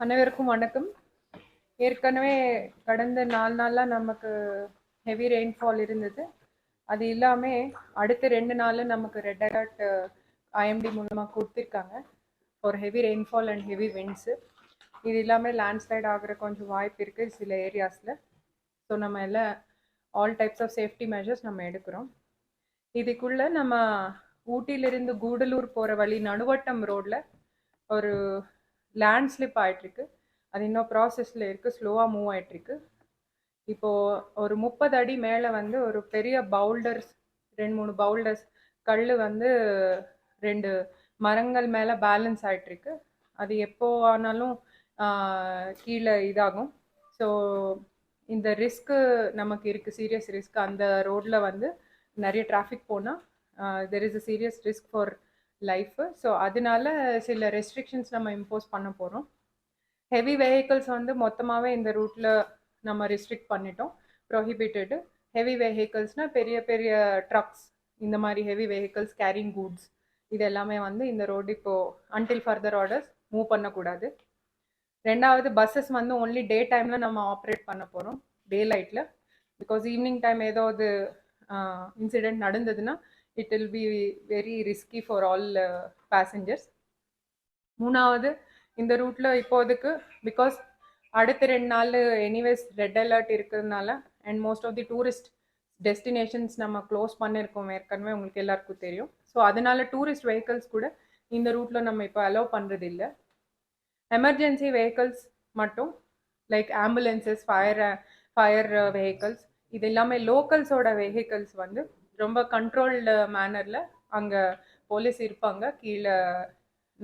அனைவருக்கும் வணக்கம். ஏற்கனவே கடந்த நாலு நாளாக நமக்கு ஹெவி ரெயின்ஃபால் இருந்தது. அது இல்லாமல் அடுத்த ரெண்டு நாள் நமக்கு ரெட் அலர்ட் ஐஎம்டி மூலமாக கொடுத்துருக்காங்க. For heavy rainfall and heavy winds இது இல்லாமல் லேண்ட்ஸ்லைட் ஆகிற கொஞ்சம் வாய்ப்பு இருக்குது சில ஏரியாஸில் ஸோ நம்ம எல்லாம் all types of safety measures நம்ம எடுக்கிறோம். இதுக்குள்ளே நம்ம ஊட்டியிலிருந்து கூடலூர் போகிற வழி நடுவட்டம் ரோட்டில் ஒரு லேண்ட் ஸ்லிப் ஆகிட்டுருக்கு அது இன்னும் ப்ராசஸில் இருக்குது ஸ்லோவாக மூவ் ஆகிட்டுருக்கு இப்போது ஒரு முப்பது அடி மேலே வந்து ஒரு பெரிய பவுல்டர்ஸ் ரெண்டு மூணு பவுல்டர்ஸ் கல் வந்து ரெண்டு மரங்கள் மேலே பேலன்ஸ் ஆகிட்டுருக்கு அது எப்போ ஆனாலும் கீழே இதாகும். ஸோ இந்த ரிஸ்க்கு நமக்கு இருக்குது சீரியஸ் ரிஸ்க் அந்த ரோட்டில் வந்து நிறைய டிராஃபிக் போனால் there is a serious risk for life so அதனால சில ரெஸ்ட்ரிக்ஷன்ஸ் நம்ம இம்போஸ் பண்ண போகிறோம் ஹெவி வெஹிக்கிள்ஸ் வந்து மொத்தமாகவே இந்த ரூட்டில் நம்ம ரெஸ்ட்ரிக்ட் பண்ணிட்டோம். ப்ரொஹிபிட்டடு ஹெவி வெஹிக்கிள்ஸ்னால் பெரிய பெரிய ட்ரக்ஸ் இந்த மாதிரி ஹெவி வெஹிக்கிள்ஸ் கேரிங் கூட்ஸ் இது எல்லாமே வந்து இந்த ரோடு இப்போது அன்டில் ஃபர்தர் ஆர்டர்ஸ் மூவ் பண்ணக்கூடாது. ரெண்டாவது பஸ்ஸஸ் வந்து ஒன்லி டே டைமில் நம்ம ஆப்ரேட் பண்ண போகிறோம் டே லைட்டில் பிகாஸ் ஈவினிங் டைம் ஏதாவது இன்சிடெண்ட் நடந்ததுன்னா it will be very risky for all passengers மூணாவது இந்த ரூட்டில் இப்போதைக்கு பிகாஸ் அடுத்த ரெண்டு நாள் எனிவேஸ் ரெட் அலர்ட் இருக்கிறதுனால and most of the tourist destinations நம்ம க்ளோஸ் பண்ணியிருக்கோம் ஏற்கனவே உங்களுக்கு எல்லாருக்கும் தெரியும். ஸோ அதனால டூரிஸ்ட் வெஹிக்கல்ஸ் கூட இந்த ரூட்டில் நம்ம இப்போ அலோவ் பண்ணுறது இல்லை எமர்ஜென்சி வெஹிக்கல்ஸ் மட்டும் like ambulances fire fire vehicles இது எல்லாமே லோக்கல்ஸோட வெஹிக்கல்ஸ் வந்து ரொம்ப கண்ட்ரோல்டு மேனரில் அங்கே போலீஸ் இருப்பாங்க. கீழே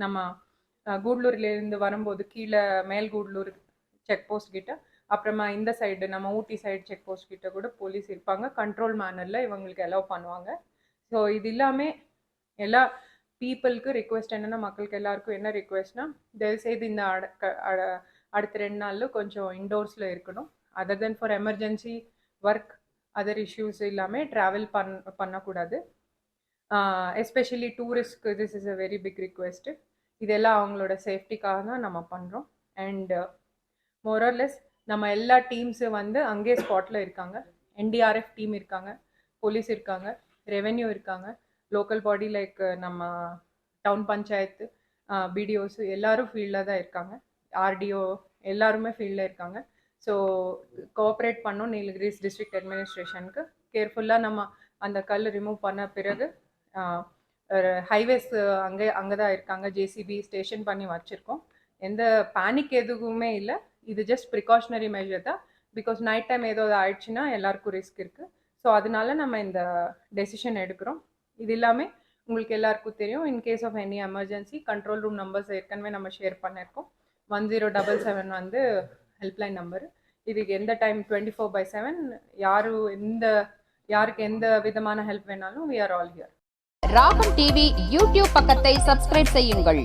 நம்ம கூடலூர்லேருந்து வரும்போது கீழே மேல்கூடலூர் செக் போஸ்ட் கிட்ட அப்புறமா இந்த சைடு நம்ம ஊட்டி சைடு செக் போஸ்ட் கிட்ட கூட போலீஸ் இருப்பாங்க. கண்ட்ரோல் மேனரில் இவங்களுக்கு அலோவ் பண்ணுவாங்க. ஸோ இது எல்லாமே எல்லா பீப்புளுக்கு ரிக்வெஸ்ட் என்னென்னா மக்களுக்கு எல்லாருக்கும் என்ன ரிக்வெஸ்ட்னா தயவுசெய்து இந்த அட அடுத்த ரெண்டு நாளில் கொஞ்சம் இன்டோர்ஸில் இருக்கணும். Other than for emergency work other issues இல்லாமல் ட்ராவல் பண் பண்ணக்கூடாது. Especially டூரிஸ்ட்க்கு this is a very big request இதெல்லாம் அவங்களோட சேஃப்டிக்காக தான் நம்ம பண்ணுறோம் அண்ட் மோரர்லெஸ் நம்ம எல்லா டீம்ஸும் வந்து அங்கேயே ஸ்பாட்டில் இருக்காங்க. என்டிஆர்எஃப் டீம் இருக்காங்க. போலீஸ் இருக்காங்க. ரெவென்யூ இருக்காங்க. லோக்கல் பாடி லைக் நம்ம டவுன் பஞ்சாயத்து பிடிஓஸு எல்லாரும் ஃபீல்டில் தான் இருக்காங்க. ஆர்டிஓ எல்லாருமே ஃபீல்டில் இருக்காங்க. ஸோ கோஆப்ரேட் பண்ணோம் நீலகிரிஸ் டிஸ்ட்ரிக்ட் அட்மினிஸ்ட்ரேஷனுக்கு கேர்ஃபுல்லாக நம்ம அந்த கல் ரிமூவ் பண்ண பிறகு ஹைவேஸ் அங்கே அங்கே தான் இருக்காங்க. ஜேசிபி ஸ்டேஷன் பண்ணி வச்சுருக்கோம். எந்த பேனிக் எதுவுமே இல்லை. இது ஜஸ்ட் ப்ரிகாஷனரி மெஷர் தான். பிகாஸ் நைட் டைம் ஏதோ ஆயிடுச்சுன்னா எல்லாருக்கும் ரிஸ்க் இருக்குது ஸோ அதனால நம்ம இந்த டெசிஷன் எடுக்கிறோம். இது எல்லாமே உங்களுக்கு எல்லாருக்கும் தெரியும். In case of any emergency control room numbers ஏற்கனவே நம்ம ஷேர் பண்ணியிருக்கோம் ஒன் ஜீரோ டபுள் செவன் வந்து ஹெல்ப்லைன் நம்பர் இதுக்கு எந்த time twenty four by seven யாரு எந்த யாருக்கு எந்த விதமான ஹெல்ப் வேணாலும் we are all here Raagam TV YouTube பக்கத்தை சப்ஸ்கிரைப் செய்யுங்கள்.